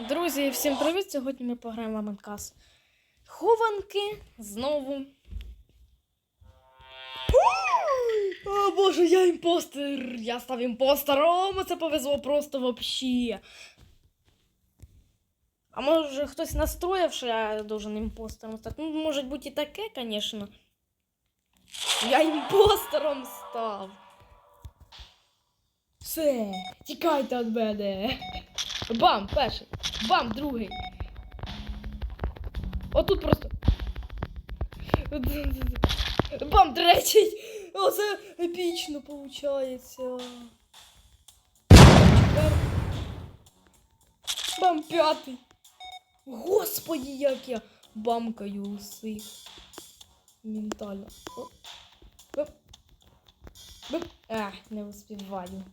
Друзі, всім привіт! Сьогодні ми пограємо в. Хованки знову. О, боже, я імпостер! Я став імпостером! Це повезло просто вообще. А може хтось настроїв, що я должен імпостером стати? Ну, може бути і таке, звісно. Я імпостером став. Все, тікайте від мене. Бам, перший. Бам, другий. Отут просто. Бам, третій. Оце епічно. Четвертий. Бам, п'ятий. Господи, як я бамкаю усіх. Ментально. О. Бап. Бап. А, не успіваю.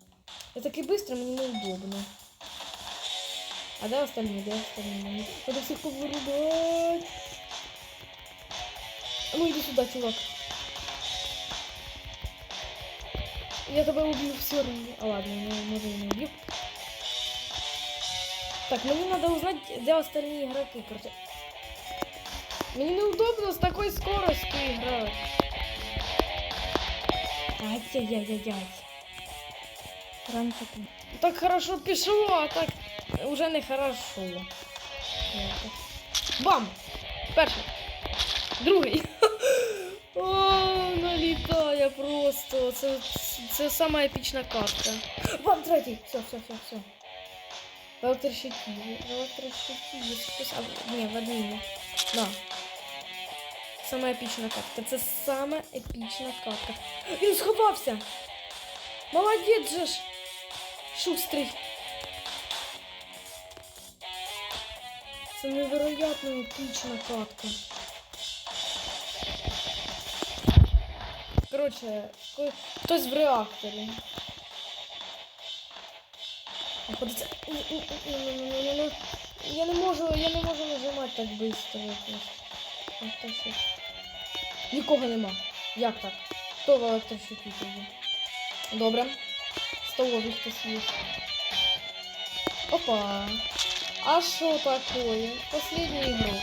Я такий быстро, мені неудобно. А де остальні? Де остальні? Надо всіх повирубати. А ну иди сюда, чувак. Я тебя убью все равно. А ладно, не, может и не убью. Так, мне надо узнать, где остальные игроки, короче. Мне неудобно с такой скоростью играть. Ай-яй-яй-яй-яй. Ран такой. Так хорошо пишу, а так уже не хорошо. Бам! Перший. Другий. О, налітає просто. Це, це сама епічна картка. Бам, третій. Все, все, все, все. Електрощиті. Електрощиті. Є хтось. А, ні, в адміні. Да. Сама епічна картка. Це сама епічна картка. Він сховався! Молодець же ж! Шустрий. Це невероятно епічна катка. Коротше, ко- хтось в. Знаходиться. Я не можу, я не можу нажимати так швидко якось. Нікого нема. Як так? Хто в електрощиті тоді? Добре. Столовий хтось є. Опа. А что такое? Последний.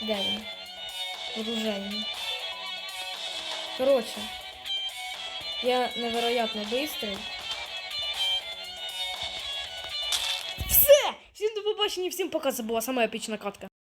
Где він? Вооружение. Короче. Я невероятно быстрый. Все! Всім до побачення, всім пока. Це була сама епічна катка.